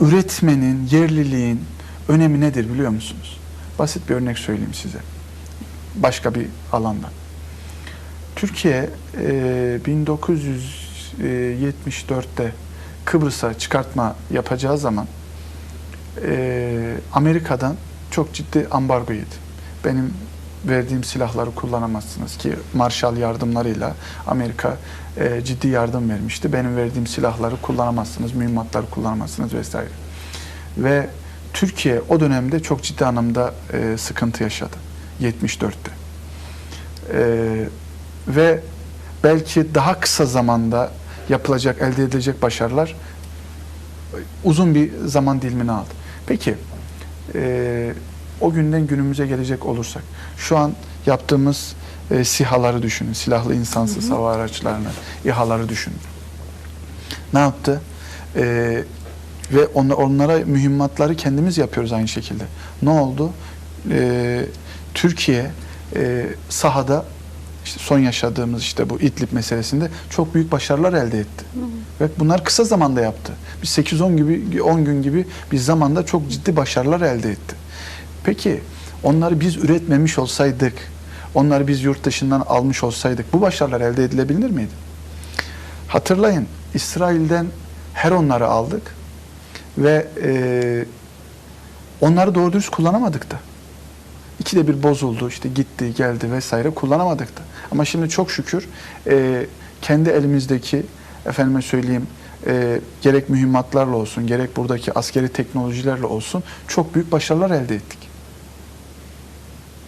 üretmenin, yerliliğin önemi nedir biliyor musunuz? Basit bir örnek söyleyeyim size. Başka bir alandan. Türkiye e, 1974'te Kıbrıs'a çıkartma yapacağı zaman e, Amerika'dan çok ciddi ambargo yedi. Benim verdiğim silahları kullanamazsınız ki Marshall yardımlarıyla Amerika e, ciddi yardım vermişti. Benim verdiğim silahları kullanamazsınız, mühimmatları kullanamazsınız vesaire. Ve Türkiye o dönemde çok ciddi anlamda e, sıkıntı yaşadı. 74'te. E, ve belki daha kısa zamanda yapılacak, elde edilecek başarılar uzun bir zaman dilimini aldı. Peki, e, o günden günümüze gelecek olursak, şu an yaptığımız e, SİHA'ları düşünün, silahlı insansız hava araçlarını, İHA'ları düşünün. Ne yaptı? E, ve on, onlara mühimmatları kendimiz yapıyoruz aynı şekilde. Ne oldu? E, Türkiye e, sahada işte son yaşadığımız işte bu İdlib meselesinde çok büyük başarılar elde etti. Ve bunlar kısa zamanda yaptı. Biz 8-10 gibi 10 gün gibi bir zamanda çok ciddi başarılar elde etti. Peki onları biz üretmemiş olsaydık, onları biz yurt dışından almış olsaydık bu başarılar elde edilebilir miydi? Hatırlayın İsrail'den her onları aldık ve e, onları doğru dürüst kullanamadık da. İkide bir bozuldu, işte gitti, geldi vesaire kullanamadık da. Ama şimdi çok şükür e, kendi elimizdeki efendime söyleyeyim e, gerek mühimmatlarla olsun, gerek buradaki askeri teknolojilerle olsun çok büyük başarılar elde ettik.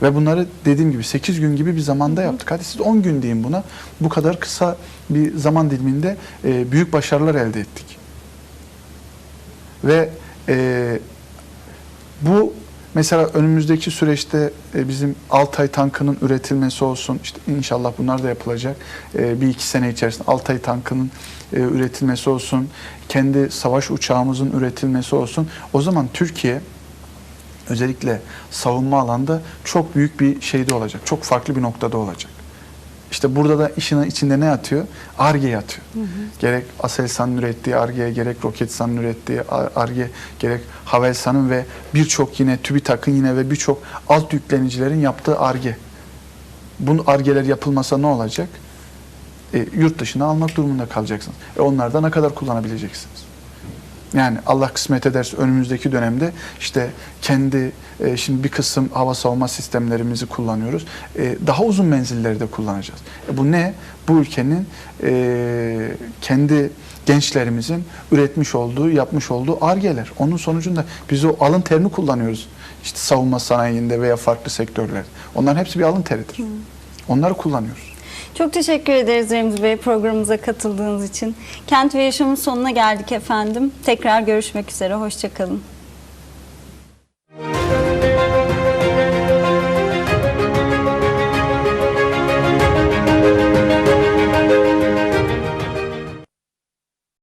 Ve bunları dediğim gibi 8 gün gibi bir zamanda yaptık. Hadi siz 10 gün deyin buna. Bu kadar kısa bir zaman diliminde e, büyük başarılar elde ettik. Ve e, bu mesela önümüzdeki süreçte e, bizim Altay tankının üretilmesi olsun, işte inşallah bunlar da yapılacak. E, bir iki sene içerisinde Altay tankının e, üretilmesi olsun, kendi savaş uçağımızın üretilmesi olsun. O zaman Türkiye özellikle savunma alanda çok büyük bir şeyde olacak. Çok farklı bir noktada olacak. İşte burada da işin içinde ne yatıyor? ARGE yatıyor. Gerek Aselsan'ın ürettiği ARGE, gerek Roketsan'ın ürettiği ARGE, gerek Havelsan'ın ve birçok yine TÜBİTAK'ın yine ve birçok alt yüklenicilerin yaptığı ARGE. Bu ARGE'ler yapılmasa ne olacak? E, yurt dışına almak durumunda kalacaksınız. E, onlardan ne kadar kullanabileceksiniz? Yani Allah kısmet ederse önümüzdeki dönemde işte kendi e, şimdi bir kısım hava savunma sistemlerimizi kullanıyoruz. E, daha uzun menzilleri de kullanacağız. E, bu ne? Bu ülkenin e, kendi gençlerimizin üretmiş olduğu, yapmış olduğu argeler. Onun sonucunda biz o alın terini kullanıyoruz. İşte savunma sanayinde veya farklı sektörlerde. Onların hepsi bir alın teridir. Onları kullanıyoruz. Çok teşekkür ederiz Remzi Bey programımıza katıldığınız için. Kent ve Yaşamın sonuna geldik efendim. Tekrar görüşmek üzere. Hoşçakalın.